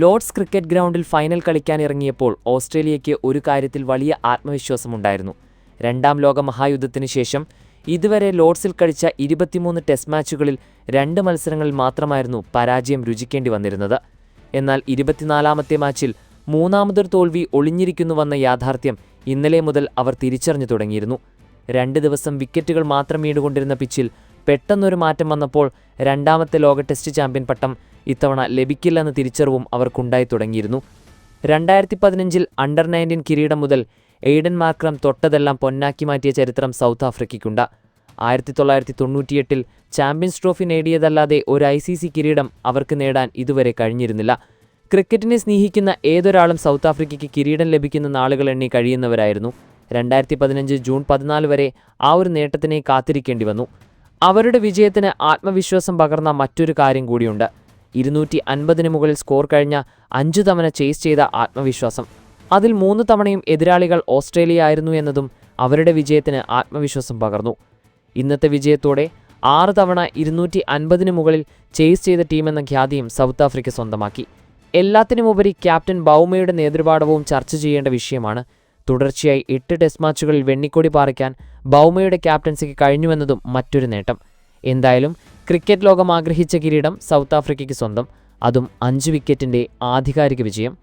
Lord's cricket ഗ്രൗണ്ടിൽ final കളിക്കാനിറങ്ങിയപ്പോൾ ഓസ്ട്രേലിയയ്ക്ക് ഒരു കാര്യത്തിൽ വലിയ ആത്മവിശ്വാസമുണ്ടായിരുന്നു. രണ്ടാം ലോക മഹായുദ്ധത്തിന് ശേഷം ഇതുവരെ ലോർഡ്സിൽ കളിച്ച ഇരുപത്തിമൂന്ന് ടെസ്റ്റ് മാച്ചുകളിൽ രണ്ട് മത്സരങ്ങളിൽ മാത്രമായിരുന്നു പരാജയം രുചിക്കേണ്ടി വന്നിരുന്നത്. എന്നാൽ ഇരുപത്തിനാലാമത്തെ മാച്ചിൽ മൂന്നാമതൊരു തോൽവി ഒളിഞ്ഞിരിക്കുന്നുവെന്ന യാഥാർത്ഥ്യം ഇന്നലെ മുതൽ അവർ തിരിച്ചറിഞ്ഞു തുടങ്ങിയിരുന്നു. രണ്ട് ദിവസം വിക്കറ്റുകൾ മാത്രം വീണുകൊണ്ടിരുന്ന പിച്ചിൽ പെട്ടെന്നൊരു മാറ്റം വന്നപ്പോൾ രണ്ടാമത്തെ ലോക ടെസ്റ്റ് ചാമ്പ്യൻ പട്ടം ഇത്തവണ ലഭിക്കില്ലെന്ന തിരിച്ചറിവും അവർക്കുണ്ടായി തുടങ്ങിയിരുന്നു. രണ്ടായിരത്തി പതിനഞ്ചിൽ അണ്ടർ നയന്റീൻ കിരീടം മുതൽ എയ്ഡൻ മാക്രം തൊട്ടതെല്ലാം പൊന്നാക്കി മാറ്റിയ ചരിത്രം സൗത്ത് ആഫ്രിക്കയ്ക്കുണ്ട്. ആയിരത്തി തൊള്ളായിരത്തി തൊണ്ണൂറ്റിയെട്ടിൽ ചാമ്പ്യൻസ് ട്രോഫി നേടിയതല്ലാതെ ഒരു ഐ സി സി കിരീടം അവർക്ക് നേടാൻ ഇതുവരെ കഴിഞ്ഞിരുന്നില്ല. ക്രിക്കറ്റിനെ സ്നേഹിക്കുന്ന ഏതൊരാളും സൗത്ത് ആഫ്രിക്കയ്ക്ക് കിരീടം ലഭിക്കുന്ന നാളുകൾ എണ്ണി കഴിയുന്നവരായിരുന്നു. രണ്ടായിരത്തി പതിനഞ്ച് ജൂൺ പതിനാല് വരെ ആ ഒരു നേട്ടത്തിനെ കാത്തിരിക്കേണ്ടി വന്നു. അവരുടെ വിജയത്തിന് ആത്മവിശ്വാസം പകർന്ന മറ്റൊരു കാര്യം കൂടിയുണ്ട്. ഇരുന്നൂറ്റി അൻപതിന് മുകളിൽ സ്കോർ കഴിഞ്ഞ അഞ്ചു തവണ ചേസ് ചെയ്ത ആത്മവിശ്വാസം. അതിൽ മൂന്ന് തവണയും എതിരാളികൾ ഓസ്ട്രേലിയ ആയിരുന്നു എന്നതും അവരുടെ വിജയത്തിന് ആത്മവിശ്വാസം പകർന്നു. ഇന്നത്തെ വിജയത്തോടെ ആറ് തവണ ഇരുന്നൂറ്റി അൻപതിന് മുകളിൽ ചേസ് ചെയ്ത ടീമെന്ന ഖ്യാതിയും സൗത്ത് ആഫ്രിക്ക സ്വന്തമാക്കി. എല്ലാത്തിനുമുപരി ക്യാപ്റ്റൻ ബൗമയുടെ നേതൃപാഠവും ചർച്ച ചെയ്യേണ്ട വിഷയമാണ്. തുടർച്ചയായി എട്ട് ടെസ്റ്റ് മാച്ചുകളിൽ വെണ്ണിക്കൊടി പാറിക്കാൻ ബൗമയുടെ ക്യാപ്റ്റൻസിക്ക് കഴിഞ്ഞുവെന്നതും മറ്റൊരു നേട്ടം. എന്തായാലും ക്രിക്കറ്റ് ലോകം ആഗ്രഹിച്ച കിരീടം സൗത്ത് ആഫ്രിക്കയ്ക്ക് സ്വന്തം. അതും അഞ്ച് വിക്കറ്റിന്റെ ആധികാരിക വിജയം.